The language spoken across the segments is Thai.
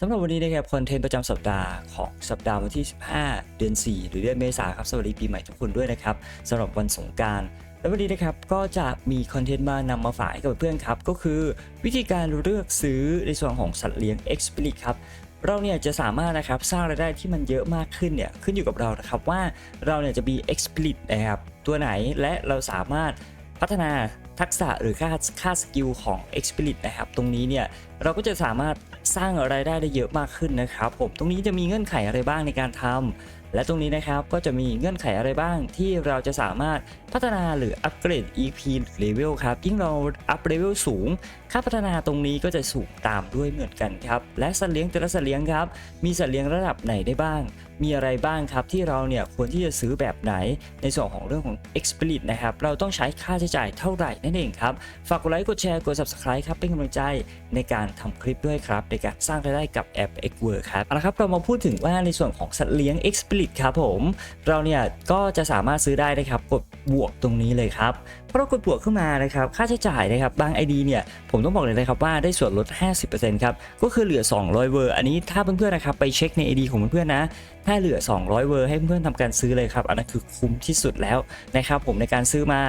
สำหรับวันนี้นะครับคอนเทนต์ประจำสัปดาห์ของสัปดาห์วันที่ 15 เดือน 4 หรือเดือนเมษาครับสวัสดีปีใหม่ทุกคนด้วยนะครับสำหรับวันสงการและวันนี้นะครับก็จะมีคอนเทนต์มานำมาฝากให้กับเพื่อนครับ ก็คือวิธีการเลือกซื้อในส่วนของสัตว์เลี้ยง e x p l i t ครับเราเนี่ยจะสามารถนะครับสร้างรายได้ที่มันเยอะมากขึ้นเนี่ยขึ้นอยู่กับเรานะครับว่าเราเนี่ยจะมี e x p l i t นะครับตัวไหนและเราสามารถพัฒนาทักษะหรือค่าค่าสกิลของ e x p l i t นะครับตรงนี้เนี่ยเราก็จะสามารถ สร้างรายได้ได้เยอะมากขึ้นนะครับผมตรงนี้จะมีเงื่อนไขอะไรบ้างในการทำ และตรงนี้นะครับก็จะมีเงื่อนไขอะไรบ้างที่เราจะสามารถพัฒนาหรืออัปเกรด EP เลเวลครับ ยิ่งเราอัพเลเวลสูง ค่าพัฒนาตรงนี้ก็จะสูงตามด้วยเหมือนกันครับ และสัตว์เลี้ยงแต่ละสัตว์เลี้ยงครับ มีสัตว์เลี้ยงระดับไหนได้บ้าง มีอะไรบ้างครับที่เราเนี่ยควรที่จะซื้อแบบไหน ในส่วนของเรื่องของ e x p l i t นะครับ เราต้องใช้ค่าใช้จ่ายเท่าไหร่นั่นเองครับ ฝากกดไลค์ กดแชร์ กด subscribe ครับ เป็นกำลังใจในการทำคลิปด้วยครับ ในการสร้างรายได้กับแอป x w o r k ครับ เอาละครับ เรามาพูดถึงว่าในส่วนของสัตว์เลี้ยง e x p l i t ครับผม เราเนี่ยก็จะสามารถซื้อได้นะครับกดบวกตรงนี้เลยครับพอเรากดบวกขึ้นมานะครับค่าใช้จ่ายนะครับบาง ID เนี่ยผมต้องบอกเลยนะครับว่าได้ส่วนลด 50%ครับก็คือเหลือ 200 เวอร์ อันนี้ถ้าเพื่อนๆนะครับไปเช็คใน ID ของเพื่อนๆนะ ถ้าเหลือ 200 เวอร์ให้เพื่อนๆทำการซื้อเลยครับ อันนั้นคือคุ้มที่สุดแล้วนะครับผมในการซื้อมา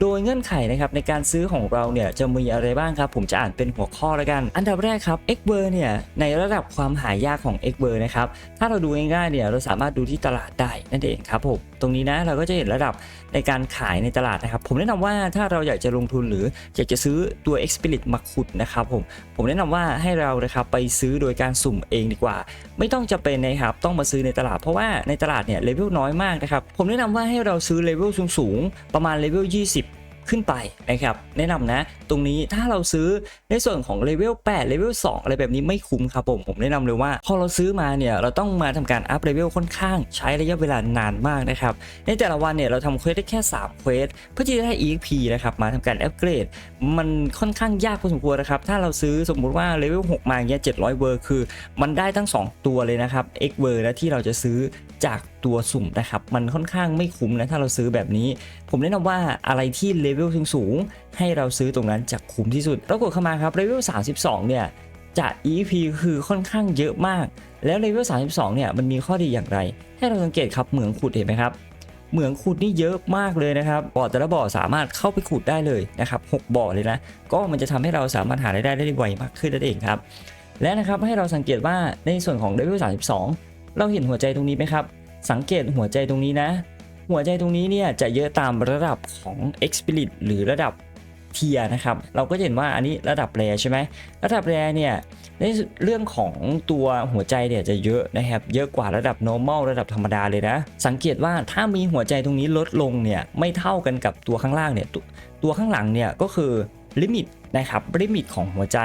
โดยเงื่อนไขนะครับในการซื้อของเราเนี่ยจะมีอะไรบ้างครับ ผมจะอ่านเป็นหัวข้อแล้วกัน อันดับแรกครับ x เบอร์เนี่ยในระดับความหายากของ x เบอร์นะครับถ้าเราดูง่ายๆเนี่ยเราสามารถดูที่ตลาดได้นั่นเองครับผม ตรงนี้นะเราก็จะเห็นระดับในการขายในตลาดนะครับ ผมแนะนำว่าถ้าเราอยากจะลงทุนหรืออยากจะซื้อตัว x p i r i t มาขุดนะครับผมผมแนะนำว่าให้เรานะครับไปซื้อโดยการสุ่มเองดีกว่า ไม่ต้องจะเป็นนะครับต้องมาซื้อในตลาดเพราะว่าในตลาดเนี่ยเลเวลน้อยมากนะครับผมแนะนำว่าให้เราซื้อเลเวลสูงๆประมาณเลเวล20 ขึ้นไปนะครับแนะนำนะ ตรงนี้ถ้าเราซื้อในส่วนของเลเวล8เลเวล2อะไรแบบนี้ไม่คุ้มครับผมผมแนะนำเลยว่า พอเราซื้อมาเนี่ยเราต้องมาทำการอัพเลเวลค่อนข้างใช้ระยะเวลานานมากนะครับในแต่ละวันเนี่ยเราทำเควสได้แค่3เควสเพื่อที่จะได้ EXP นะครับมาทำการอัปเกรด มันค่อนข้างยากพอสมควรนะครับถ้าเราซื้อสมมุติว่าเลเวล6มาเงี้ย700เวอร์คือ มันได้ทั้ง 2 ตัวเลยนะครับ X เวอร์นะที่เราจะซื้อ จากตัวสุ่มนะครับ มันค่อนข้างไม่คุ้มนะ ถ้าเราซื้อแบบนี้ ผมแนะนำว่าอะไรที่เลเวลสูงๆให้เราซื้อตรงนั้นจะคุ้มที่สุดแล้วกดเข้ามาครับเลเวล32 เนี่ยจะ EP คือค่อนข้างเยอะมาก แล้วเลเวล32 เนี่ยมันมีข้อดีอย่างไร ให้เราสังเกตครับเหมืองขุดเห็นไหมครับเหมืองขุดนี่เยอะมากเลยนะครับ บ่อแต่ละบ่อสามารถเข้าไปขุดได้เลยนะครับหกบ่อเลยนะ ก็มันจะทำให้เราสามารถหารายได้ได้ไวมากขึ้นนั่นเองครับ และนะครับให้เราสังเกตว่าในส่วนของเลเวล32 เราเห็นหัวใจตรงนี้ไหมครับ สังเกตหัวใจตรงนี้นะ หัวใจตรงนี้เนี่ยจะเยอะตามระดับของ e x p i r i t หรือระดับเทียนะครับ เราก็เห็นว่าอันนี้ระดับแรใช่ไหมระดับแรเนี่ยในเรื่องของตัวหัวใจเนี่ยจะเยอะนะครับ เยอะกว่าระดับ normal ระดับธรรมดาเลยนะ สังเกตว่าถ้ามีหัวใจตรงนี้ลดลงเนี่ยไม่เท่ากันกับตัวข้างล่างเนี่ยตตัวข้างหลังเนี่ยก็คือลิมิตนะครับ ลิมิตของหัวใจ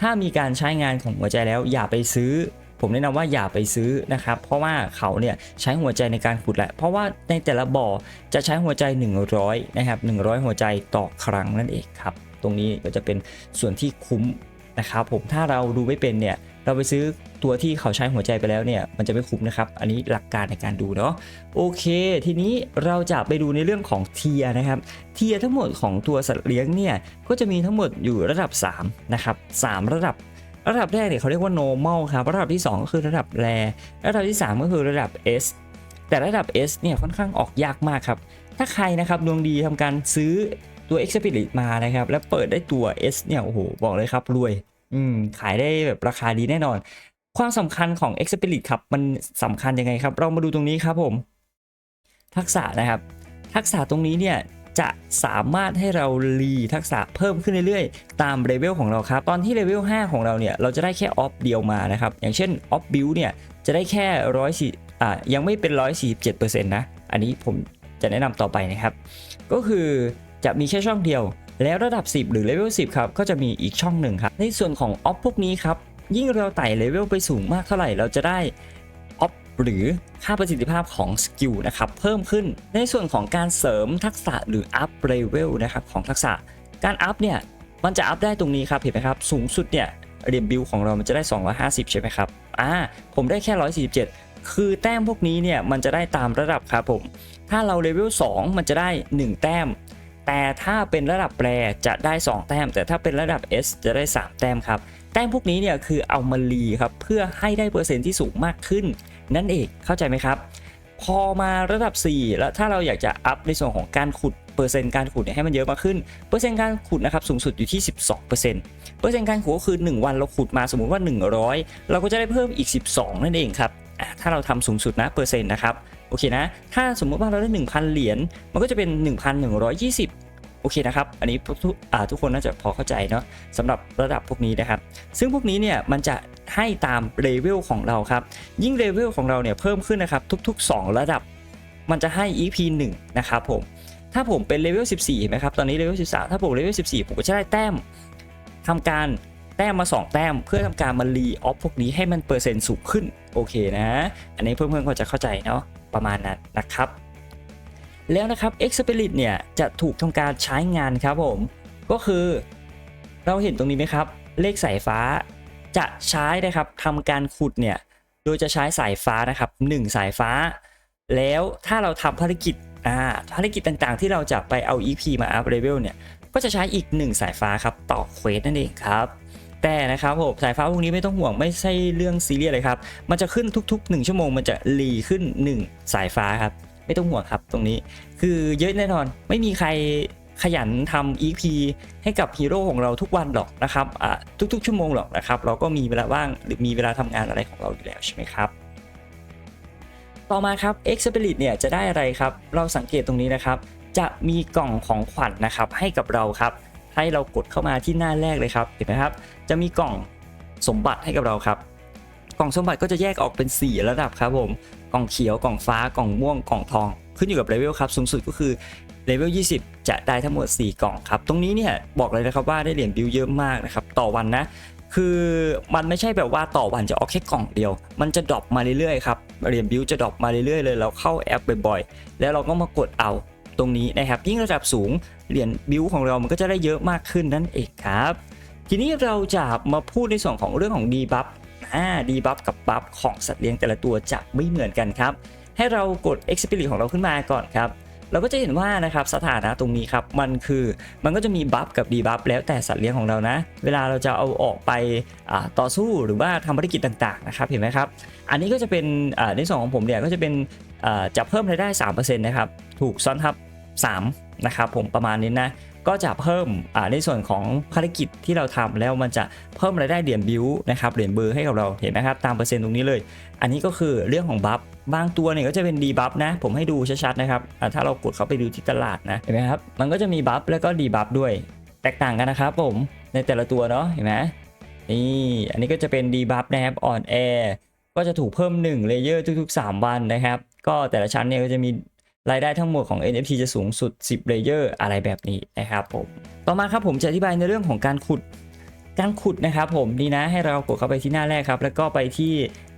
ถ้ามีการใช้งานของหัวใจแล้วอย่าไปซื้อ ผมแนะนำว่าอย่าไปซื้อนะครับ เพราะว่าเขาเนี่ยใช้หัวใจในการขุดแหละ เพราะว่าในแต่ละบ่อจะใช้หัวใจ 100 นะครับ 100 หัวใจต่อครั้งนั่นเองครับ ตรงนี้ก็จะเป็นส่วนที่คุ้มนะครับผมถ้าเราดูไม่เป็นเนี่ยเราไปซื้อตัวที่เขาใช้หัวใจไปแล้วเนี่ยมันจะไม่คุ้มนะครับ อันนี้หลักการในการดูเนาะโอเค ทีนี้เราจะไปดูในเรื่องของเทียนะครับ เทียทั้งหมดของตัวสัตว์เลี้ยงเนี่ยก็จะมีทั้งหมดอยู่ระดับ3นะครับ3ระดับ ระดับแรกเนี่ยเขาเรียกว่า normal ครับ ระดับที่ 2 ก็คือระดับแรระดับที่ 3 ก็คือระดับ S แต่ระดับ S เนี่ยค่อนข้างออกยากมากครับ ถ้าใครนะครับดวงดีทำการซื้อตัว e x p i r i t มานะครับ แล้วเปิดได้ตัว S เนี่ยโอ้โหบอกเลยครับรวย อืมขายได้แบบราคาดีแน่นอน ความสำคัญของ e x p i r i t ครับมันสำคัญยังไงครับ เรามาดูตรงนี้ครับผม ทักษะนะครับ ทักษะตรงนี้เนี่ย จะสามารถให้เรารีทักษะเพิ่มขึ้นเรื่อยๆ ตามเลเวลของเราครับ ตอนที่เลเวล5ของเราเนี่ย เราจะได้แค่ออฟเดียวมานะครับ อย่างเช่นออฟบิลเนี่ย จะได้แค่ร้อยสี่อ่ายังไม่เป็น 147%นะ อันนี้ผมจะแนะนำต่อไปนะครับ ก็คือจะมีแค่ช่องเดียว แล้วระดับ 10 หรือเลเวล10 ครับ ก็จะมีอีกช่องหนึ่งครับ ในส่วนของออฟพวกนี้ครับ ยิ่งเราไต่เลเวลไปสูงมากเท่าไหร่ เราจะได้ หรือค่าประสิทธิภาพของสกิลนะครับเพิ่มขึ้นในส่วนของการเสริมทักษะหรืออัพเลเวลนะครับของทักษะการอัพเนี่ยมันจะอัพได้ตรงนี้ครับเห็นไหมครับสูงสุดเนี่ยเรียมบิลของเรามันจะได้ 250 ใช่ไหมครับอ่าผมได้แค่ 147 คือแต้มพวกนี้เนี่ยมันจะได้ตามระดับครับผมถ้าเราเลเวล2มันจะได้ 1 แต้ม แต่ถ้าเป็นระดับแปรจะได้ 2 แต้ม แต่ถ้าเป็นระดับ S จะได้ 3 แต้มครับแต้มพวกนี้เนี่ยคือเอามารีครับเพื่อให้ได้เปอร์เซ็นต์ที่สูงมากขึ้น นั่นเองเข้าใจไหมครับ พอมาระดับ 4 แล้วถ้าเราอยากจะอัพในส่วนของการขุดเปอร์เซ็นต์การขุดเนี่ยให้มันเยอะมากขึ้น เปอร์เซ็นต์การขุดนะครับสูงสุดอยู่ที่ 12%เปอร์เซ็นต์การขุดก็คือ 1 วันเราขุดมาสมมุติว่า 100 เราก็จะได้เพิ่มอีก 12 นั่นเองครับ ถ้าเราทำสูงสุดนะเปอร์เซ็นต์นะครับ โอเคนะ ถ้าสมมุติว่าเราได้ 1,000 เหรียญ มันก็จะเป็น 1,120 โอเคนะครับ อันนี้ทุกทุกคนน่าจะพอเข้าใจเนาะสำหรับระดับพวกนี้นะครับ ซึ่งพวกนี้เนี่ยมันจะ ให้ตามเลเวลของเราครับ ยิ่งเลเวลของเราเนี่ยเพิ่มขึ้นนะครับ ทุก ๆ 2 ระดับ มันจะให้ EP 1 นะครับผม ถ้าผมเป็นเลเวล 14เห็นไหมครับ ตอนนี้เลเวล 13 ถ้าผมเลเวล 14 ผมก็จะได้แต้มทำการแต้มมา 2 แต้ม เพื่อทำการมารีออฟพวกนี้ให้มันเปอร์เซ็นต์สูงขึ้น โอเคนะ อันนี้เพื่อนๆก็จะเข้าใจเนาะ ประมาณนั้นนะครับ แล้วนะครับ X Spirit เนี่ยจะถูกทำการใช้งานครับผม ก็คือเราเห็นตรงนี้ไหมครับ เลขสายฟ้า จะใช้นะครับทำการขุดเนี่ยโดยจะใช้สายฟ้านะครับ 1 สายฟ้า แล้วถ้าเราทำภารกิจอ่าภารกิจต่างๆ ที่เราจะไปเอา EP มาอัพเลเวลเนี่ยก็จะใช้อีก 1 สายฟ้าครับต่อเควสนั่นเองครับแต่นะครับผมสายฟ้าพวกนี้ไม่ต้องห่วงไม่ใช่เรื่องซีเรียสเลยครับ มันจะขึ้นทุก ๆ 1 ชั่วโมงมันจะรีขึ้น 1 สายฟ้าครับ ไม่ต้องห่วงครับตรงนี้ คือเยอะแน่นอนไม่มีใคร ขยันทำ EP ให้กับฮีโร่ของเราทุกวันหรอกนะครับทุกๆ ชั่วโมงหรอกนะครับ เราก็มีเวลาว่างหรือมีเวลาทำงานอะไรของเราอยู่แล้วใช่ไหมครับต่อมาครับ X Spirit เนี่ยจะได้อะไรครับ เราสังเกตตรงนี้นะครับ จะมีกล่องของขวัญนนะครับให้กับเราครับ ให้เรากดเข้ามาที่หน้าแรกเลยครับเห็นไหมครับ จะมีกล่องสมบัติให้กับเราครับ กล่องสมบัติก็จะแยกออกเป็น 4 ระดับครับผม กล่องเขียว กล่องฟ้า กล่องม่วง กล่องทอง ขึ้นอยู่กับเลเวลครับ สูงสุดก็คือ เลเวล 20 จะได้ทั้งหมด 4 กล่องครับ ตรงนี้เนี่ยบอกเลยนะครับว่าได้เหรียญบิวเยอะมากนะครับต่อวันนะ คือมันไม่ใช่แบบว่าต่อวันจะออกแค่กล่องเดียว มันจะดรอปมาเรื่อยๆครับเหรียญบิวจะดรอปมาเรื่อยๆเลยเราเข้าแอปบ่อยๆ แล้วเราก็มากดเอาตรงนี้นะครับยิ่งระดับสูงเหรียญบิวของเรามันก็จะได้เยอะมากขึ้นนั่นเองครับ ทีนี้เราจะมาพูดในส่วนของเรื่องของดีบัฟอ่าดีบัฟกับบัฟของสัตว์เลี้ยงแต่ละตัวจะไม่เหมือนกันครับให้เรากด X Spirit ของเราขึ้นมาก่อนครับ เราก็จะเห็นว่านะครับสถานะตรงนี้ครับมันคือมันก็จะมีบัฟกับดีบัฟแล้วแต่สัตว์เลี้ยงของเรานะ เวลาเราจะเอาออกไปต่อสู้หรือว่าทำภารกิจต่างๆนะครับเห็นไหมครับ อันนี้ก็จะเป็นในส่วนของผมเนี่ยก็จะเป็นจะเพิ่มรายได้3%นะครับถูกซ้อนทับ3นะครับผมประมาณนี้นะ ก็จะเพิ่มในส่วนของภารกิจที่เราทำแล้วมันจะเพิ่มรายได้เหรียญบิวนะครับเหรียญเบอร์ให้กับเราเห็นไหมครับตามเปอร์เซ็นต์ตรงนี้เลย อันนี้ก็คือเรื่องของบัฟบางตัวเนี่ยก็จะเป็นดีบัฟนะ ผมให้ดูชัดๆนะครับถ้าเรากดเข้าไปดูที่ตลาดนะเห็นไหมครับมันก็จะมีบัฟแล้วก็ดีบัฟด้วยแตกต่างกันนะครับผมในแต่ละตัวเนาะเห็นไหมนี่อันนี้ก็จะเป็นดีบัฟนะครับอ่อนแอก็จะถูกเพิ่ม1เลเยอร์ทุกๆ 3 วันนะครับ ก็แต่ละชั้นเนี่ยก็จะมี รายได้ทั้งหมดของ NFT จะสูงสุด 10เลเยอร์อะไรแบบนี้นะครับผมต่อมาครับผมจะอธิบายในเรื่องของการขุดการขุดนะครับผมนี่นะให้เรากดเข้าไปที่หน้าแรกครับ แล้วก็ไปที่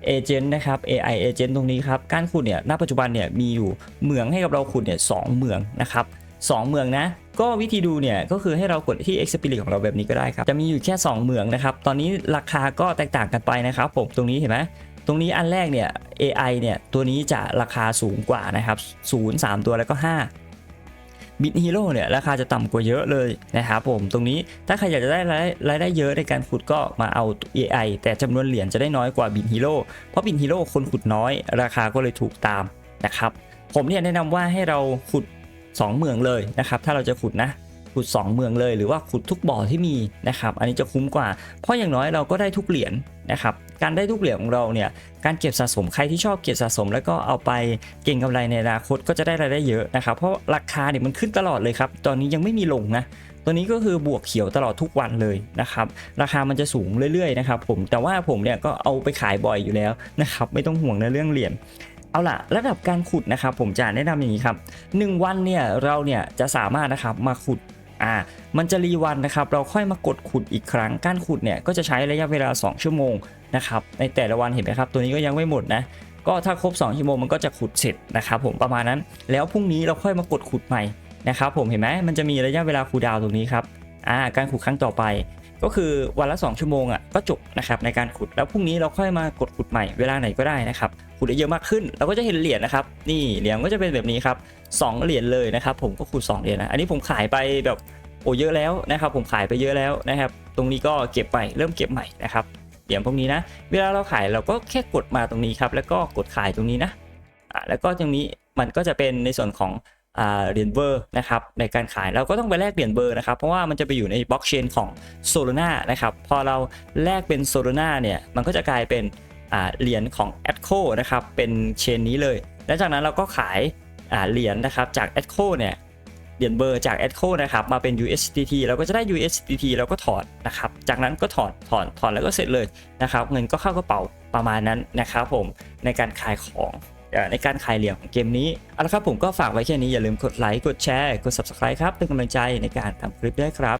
Agent นะครับ AI Agent ตรงนี้ครับการขุดเนี่ยณปัจจุบันเนี่ยมีอยู่เหมืองให้กับเราขุดเนี่ยสเหมืองนะครับสเหมืองนะ ก็วิธีดูเนี่ยก็คือให้เรากดที่ Experience ของเราแบบนี้ก็ได้ครับ จะมีอยู่แค่ 2เหมืองนะครับ ตอนนี้ราคาก็แตกต่างกันไปนะครับผมตรงนี้เห็นไหม ตรงนี้อันแรกเนี่ย AI เนี่ย ตัวนี้จะราคาสูงกว่านะครับ0 3 ตัวแล้วก็5บิตฮีโร่เนี่ย ราคาจะต่ำกว่าเยอะเลยนะครับผมตรงนี้ถ้าใครอยากจะได้รายรายได้เยอะในการขุดก็มาเอา AI แต่จำนวนเหรียญจะได้น้อยกว่าบิตฮีโร่เพราะบิตฮีโร่คนขุดน้อย ราคาก็เลยถูกตามนะครับ ผมเนี่ยแนะนำว่าให้เราขุด 2 เมืองเลยนะครับ ถ้าเราจะขุดนะขุด 2 เมืองเลยหรือว่าขุดทุกบ่อที่มีนะครับ อันนี้จะคุ้มกว่า เพราะอย่างน้อยเราก็ได้ทุกเหรียญนะครับ การได้ทุกเหรียญของเราเนี่ยการเก็บสะสมใครที่ชอบเก็บสะสม แล้วก็เอาไปเก่งกำไรในอนาคตก็จะได้รายได้เยอะนะครับเพราะราคาเนี่ยมันขึ้นตลอดเลยครับตอนนี้ยังไม่มีลงนะตัวนี้ก็คือบวกเขียวตลอดทุกวันเลยนะครับราคามันจะสูงเรื่อยๆนะครับผมแต่ว่าผมเนี่ยก็เอาไปขายบ่อยอยู่แล้วนะครับไม่ต้องห่วงในเรื่องเหรียญเอาล่ะระดับการขุดนะครับผมจะแนะนำอย่างนี้ครับ 1 วันเนี่ยเราเนี่ยจะสามารถนะครับมาขุด อ่ามันจะรีวันนะครับเราค่อยมากดขุดอีกครั้งการขุดเนี่ยก็จะใช้ระยะเวลา 2 ชั่วโมงนะครับในแต่ละวันเห็นไหมครับตัวนี้ก็ยังไม่หมดนะก็ถ้าครบ2ชั่วโมงมันก็จะขุดเสร็จนะครับผมประมาณนั้น แล้วพรุ่งนี้เราค่อยมากดขุดใหม่นะครับผมเห็นไหมมันจะมีระยะเวลาคูดาวตรงนี้ครับอ่าการขุดครั้งต่อไป ก็คือวันละ 2 ชั่วโมงอะก็จบนะครับในการขุดแล้วพรุ่งนี้เราค่อยมากดขุดใหม่เวลาไหนก็ได้นะครับขุดได้เยอะมากขึ้น เราก็จะเห็นเหรียญนะครับนี่เหรียญก็จะเป็นแบบนี้ครับสองเหรียญเลยนะครับผมก็ขุดสองเหรียญนะอันนี้ผมขายไปแบบโอ้เยอะแล้วนะครับผมขายไปเยอะแล้วนะครับตรงนี้ก็เก็บใหม่เริ่มเก็บใหม่นะครับเหรียญพวกนี้นะเวลาเราขายเราก็แค่กดมาตรงนี้ครับแล้วก็กดขายตรงนี้นะอ่าแล้วก็ตรงนี้มันก็จะเป็นในส่วนของ เหรียญเบอร์นะครับในการขายเราก็ต้องไปแลกเหรียญเบอร์นะครับเพราะว่ามันจะไปอยู่ในบล็อกเชนของ Solana นะครับพอเราแลกเป็น Solana เนี่ยมันก็จะกลายเป็นเหรียญของ a d c o นะครับเป็นเชนนี้เลย และจากนั้นเราก็ขายเหรียญนะครับจาก a d c o เนี่ยเหรียญเบอร์จาก a d c o นะครับมาเป็น USDT เราก็จะได้ USDT แล้วก็ถอนนะครับจากนั้นก็ถอนถอนถอนแล้วก็เสร็จเลยนะครับเงินก็เข้ากระเป๋าประมาณนั้นนะครับผมในการขายของ ในการขายเหรียญของเกมนี้เอาละครับผมก็ฝากไว้แค่นี้อย่าลืมกดไลค์กดแชร์กด Subscribe ครับเป็นกำลังใจในการทำคลิปด้วยครับ